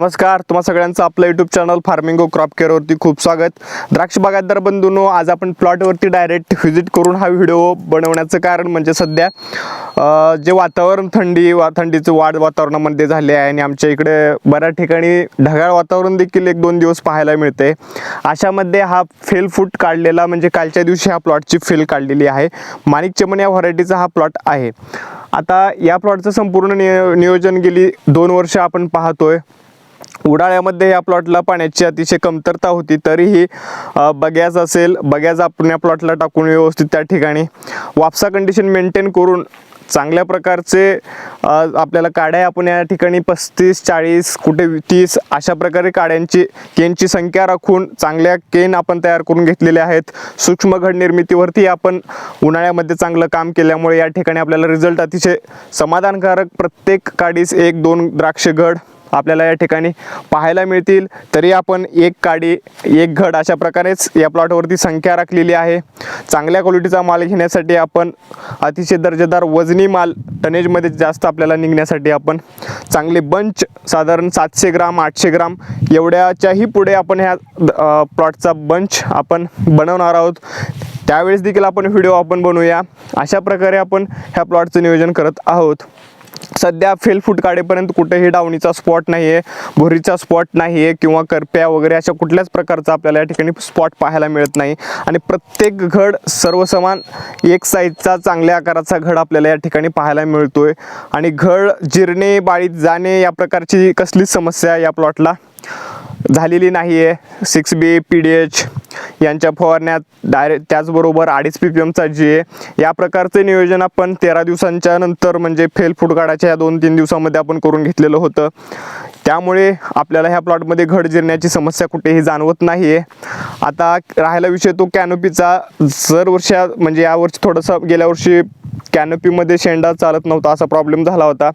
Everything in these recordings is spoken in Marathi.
नमस्कार तुम्हा सगळ्यांचं आपलं यूट्यूब चॅनल फार्मिंग क्रॉप केअरवरती खूप स्वागत. द्राक्ष बागायतदार बंधूंनो आज आपण प्लॉटवरती डायरेक्ट व्हिजिट करून हा व्हिडिओ बनवण्याचं कारण म्हणजे सध्या जे वातावरण थंडी वा थंडीचं वाढ वातावरणामध्ये झाले आहे आणि आमच्या इकडे बऱ्याच ठिकाणी ढगाळ वातावरण देखील एक दोन दिवस पाहायला मिळते. अशामध्ये हा फेल फूट काढलेला म्हणजे कालच्या दिवशी ह्या प्लॉटची फेल काढलेली आहे. माणिक चमन या व्हरायटीचा हा प्लॉट आहे. आता या प्लॉटचं संपूर्ण नियोजन गेली दोन वर्ष आपण पाहतोय. उन्हाळ्यामध्ये या प्लॉटला पाण्याची अतिशय कमतरता होती तरीही बग्याज असेल बग्याज आपण या प्लॉटला टाकून व्यवस्थित त्या ठिकाणी वापसा कंडिशन मेंटेन करून चांगल्या प्रकारचे आपल्याला काड्या आपण या ठिकाणी पस्तीस चाळीस कुठे तीस अशा प्रकारे काड्यांची केनची संख्या राखून चांगल्या केन आपण तयार करून घेतलेल्या आहेत. सूक्ष्म घड निर्मितीवरती आपण उन्हाळ्यामध्ये चांगलं काम केल्यामुळे या ठिकाणी आपल्याला रिझल्ट अतिशय समाधानकारक प्रत्येक काडीस एक दोन द्राक्ष घड आपल्याला या ठिकाणी पाहायला मिळतील. तरी आपण एक काडी एक घड अशा प्रकारेच या प्लॉटवरती संख्या राखलेली आहे. चांगल्या क्वालिटीचा माल घेण्यासाठी आपण अतिशय दर्जेदार वजनी माल टनेजमध्ये जास्त आपल्याला निघण्यासाठी आपण चांगले बंच साधारण सातशे ग्राम आठशे ग्राम एवढ्याच्याही पुढे आपण ह्या प्लॉटचा बंच आपण बनवणार आहोत. त्यावेळेस देखील आपण व्हिडिओ आपण बनवूया. अशा प्रकारे आपण ह्या प्लॉटचं नियोजन करत आहोत. सध्या फेल फूट काढेपर्यंत कुठेही डावणीचा स्पॉट नाही आहे भुरीचा स्पॉट नाही आहे किंवा करप्या वगैरे अशा कुठल्याच प्रकारचा आपल्याला या ठिकाणी स्पॉट पाहायला मिळत नाही. आणि प्रत्येक घड सर्वसमान एक साईजचा चांगल्या आकाराचा घड आपल्याला या ठिकाणी पाहायला मिळतो आहे आणि घड जिरणे बाळीत जाणे या प्रकारची कसलीच समस्या या प्लॉटला झालेली नाही आहे six B P D H यांच्या फवारण्यात डायरेक्ट त्याचबरोबर अडीच पी पी एमचा जी ए या प्रकारचे नियोजन आपण तेरा दिवसांच्या नंतर म्हणजे फेल फूट काढायच्या या दोन तीन दिवसामध्ये आपण करून घेतलेलं होतं. त्यामुळे आपल्याला ह्या प्लॉटमध्ये घड जिरण्याची समस्या कुठेही जाणवत नाही आहे आता राहायला विषय तो कॅनोपीचा जर वर्षा म्हणजे यावर्षी थोडंसं गेल्या वर्षी कॅनोपीमध्ये शेंडा चालत नव्हता असा प्रॉब्लेम झाला होता.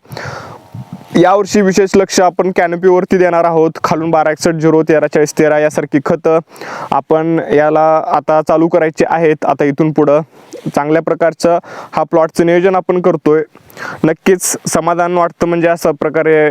यावर्षी विशेष लक्ष आपण कॅनोपीवरती देणार आहोत. खालून बारा एकसठ झिरो तेरा चाळीस तेरा यासारखी खतं आपण याला आता चालू करायचे आहेत. आता इथून पुढं चांगल्या प्रकारचं हा प्लॉटचं नियोजन आपण करतोय. नक्कीच समाधान वाटतं म्हणजे अशा प्रकारे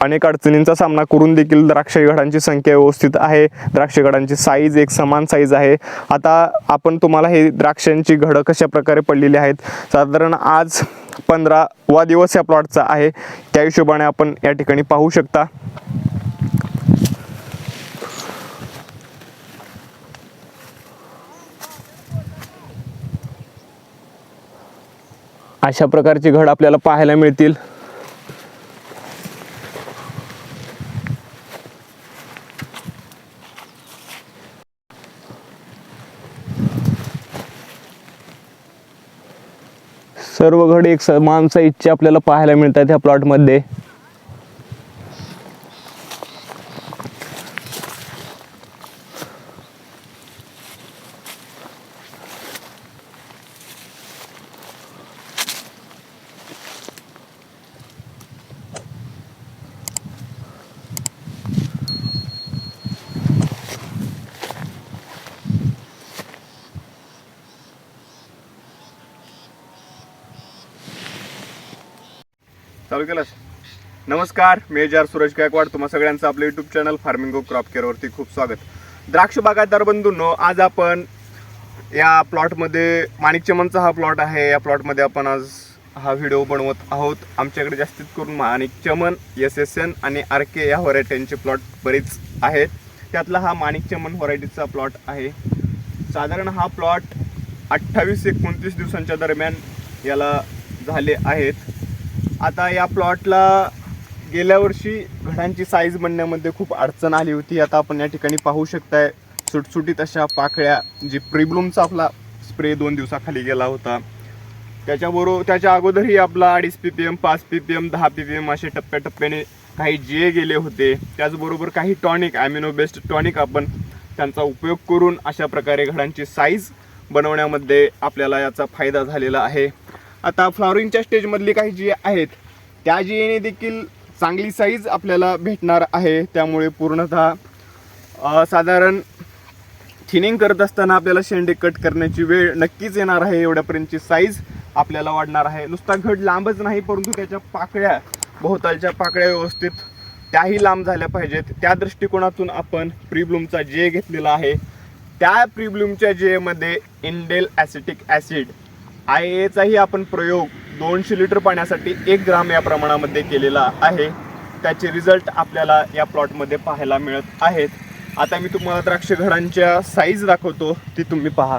अनेक अडचणींचा सामना करून देखील द्राक्षगडांची संख्या व्यवस्थित आहे. द्राक्षगडांची साईज एक समान साईज आहे. आता आपण तुम्हाला हे द्राक्षांची घडं कशा प्रकारे पडलेली आहेत? साधारण आज पंधरावा दिवस या प्लॉटचा आहे. त्या हिशोबाने आपण या ठिकाणी पाहू शकता. अशा प्रकारची घड आपल्याला पाहायला मिळतील. सर्व घड एक समान साईजचे आपल्याला पाहायला मिळतात ह्या प्लॉटमध्ये चालू केलास नमस्कार मी जार सूरज गायकवाड. तुम्हा सगळ्यांचं आपलं YouTube channel farming of crop केअरवरती खूप स्वागत. द्राक्ष बागायतदार बंधूंनो आज आपण या प्लॉटमध्ये माणिक चमनचा हा प्लॉट आहे. या प्लॉटमध्ये आपण आज हा व्हिडिओ बनवत आहोत. आमच्याकडे जास्तीत करून Manik Chaman S S N आणि आर के या व्हरायटींचे प्लॉट बरेच आहेत. त्यातला हा माणिक चमन व्हरायटीचा प्लॉट आहे. साधारण हा प्लॉट अठ्ठावीस एकोणतीस दिवसांच्या दरम्यान याला झाले आहेत. आता या प्लॉटला गेल्या वर्षी घडांची साईज बनण्यामध्ये खूप अडचण आली होती. आता आपण या ठिकाणी पाहू शकताय सुटसुटीत अशा पाकळ्या जी प्रिब्लूमचा आपला स्प्रे दोन दिवसाखाली गेला होता. त्याच्याबरोबर त्याच्या अगोदरही आपला अडीच पी पी एम पाच पी पी एम दहा पी पी एम असे टप्प्याटप्प्याने काही जे गेले होते. त्याचबरोबर काही टॉनिक ॲमिनो बेस्ड टॉनिक आपण त्यांचा उपयोग करून अशा प्रकारे घडांची साईज बनवण्यामध्ये आपल्याला याचा फायदा झालेला आहे. आता फ्लॉवरिंगच्या स्टेजमधली काही जी आहेत त्या जीएने देखील चांगली साईज आपल्याला भेटणार आहे. त्यामुळे पूर्णतः साधारण थिनिंग करत असताना आपल्याला शेंडे कट करण्याची वेळ नक्कीच येणार आहे. एवढ्यापर्यंतची साईज आपल्याला वाढणार आहे. नुसता घट लांबच नाही परंतु त्याच्या पाकळ्या भोवतालच्या पाकळ्या व्यवस्थित त्याही लांब झाल्या पाहिजेत. त्या दृष्टिकोनातून आपण प्रीब्लूमचा जे घेतलेला आहे. त्या प्रीब्लूमच्या जेमध्ये इंडेल ॲसिटिक ॲसिड आय एचाही आपण प्रयोग दोनशे लिटर पाण्यासाठी एक ग्राम या प्रमाणामध्ये केलेला आहे. त्याचे रिझल्ट आपल्याला या प्लॉटमध्ये पाहायला मिळत आहेत. आता मी तुम्हाला द्राक्ष घडांच्या साईज दाखवतो. ती तुम्ही पहा.